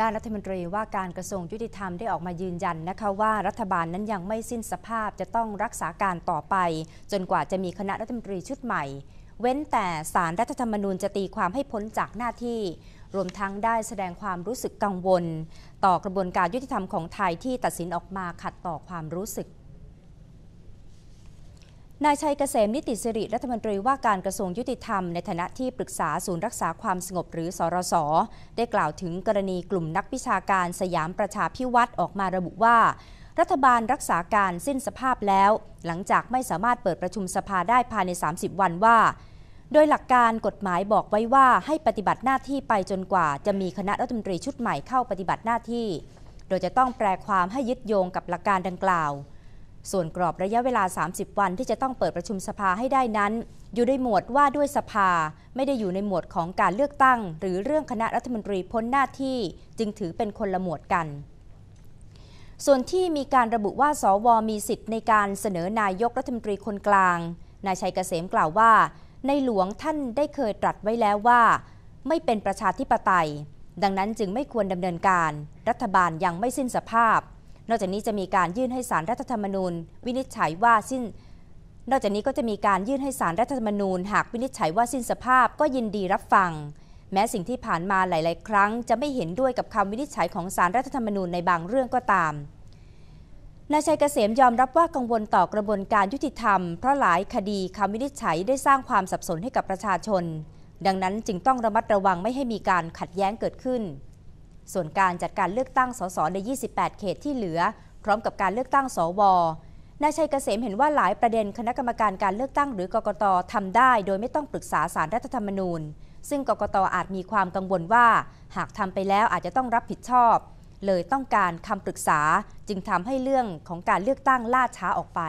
ด้านรัฐมนตรีว่าการกระทรวงยุติธรรมได้ออกมายืนยันนะคะว่ารัฐบาลนั้นยังไม่สิ้นสภาพจะต้องรักษาการต่อไป จนกว่าจะมีคณะรัฐมนตรีชุดใหม่ เว้นแต่สารรัฐธรรมนูญจะตีความให้พ้นจากหน้าที่ รวมทั้งได้แสดงความรู้สึกกังวล ต่อกระบวนการยุติธรรมของไทยที่ตัดสินออกมาขัดต่อความรู้สึก นายชัยเกษมนิติสิริรัฐมนตรีว่าการกระทรวงยุติธรรมในฐานะที่ปรึกษาศูนย์รักษาความสงบหรือสรส ได้กล่าวถึงกรณีกลุ่มนักวิชาการสยามประชาพิวัตรออกมาระบุว่า รัฐบาลรักษาการสิ้นสภาพแล้ว หลังจากไม่สามารถเปิดประชุมสภาได้ภายใน 30 วันว่า โดยหลักการกฎหมายบอกไว้ว่าให้ปฏิบัติหน้าที่ไปจนกว่า จะมีคณะรัฐมนตรีชุดใหม่เข้าปฏิบัติหน้าที่ โดยจะต้องแปลความให้ยึดโยงกับหลักการดังกล่าว ส่วนกรอบระยะเวลา 30 วันที่จะต้องเปิดประชุมสภาให้ได้นั้น อยู่ในหมวดว่าด้วยสภา ไม่ได้อยู่ในหมวดของการเลือกตั้ง หรือเรื่องคณะรัฐมนตรีพ้นหน้าที่จึงถือเป็นคนละหมวดกัน ส่วนที่มีการระบุว่าสวมีสิทธิ์ในการเสนอนายกรัฐมนตรีคนกลาง นายชัยเกษมกล่าวว่า ในหลวงท่านได้เคยตรัสไว้แล้วว่า ไม่เป็นประชาธิปไตย ดังนั้นจึงไม่ควรดำเนินการ รัฐบาลยังไม่สิ้นสภาพ นอกจากนี้จะมีการยื่นให้สารรัฐธรรมนูญ วินิจฉัยว่าสิ้น นอกจากนี้ก็จะมีการยื่นให้สารรัฐธรรมนูญ หากวินิจฉัยว่าสิ้นสภาพก็ยินดีรับฟัง แม้สิ่งที่ผ่านมาหลาย ๆ ครั้ง จะไม่เห็นด้วยกับคำวินิจฉัยของสารรัฐธรรมนูญในบางเรื่องก็ตามนายชัยเกษมยอมรับว่ากังวลต่อกระบวนการยุติธรรม เพราะหลายคดีคำวินิจฉัยได้สร้างความสับสนให้กับประชาชน ดังนั้นจึงต้องระมัดระวังไม่ให้มีการขัดแย้งเกิดขึ้น ส่วนการจัดการเลือกตั้งสสใน 28 เขตที่เหลือ พร้อมกับการเลือกตั้งสวนายชัยเกษมเห็นว่าหลายประเด็นคณะกรรมการการเลือกตั้งหรือกกตทำได้ โดยไม่ต้องปรึกษาสารรัฐธรรมนูญ ซึ่งกกตอาจมีความกังวลว่า หากทำไปแล้วอาจจะต้องรับผิดชอบ เลยต้องการคำปรึกษาจึงทำให้เรื่องของการเลือกตั้งล่าช้าออกไป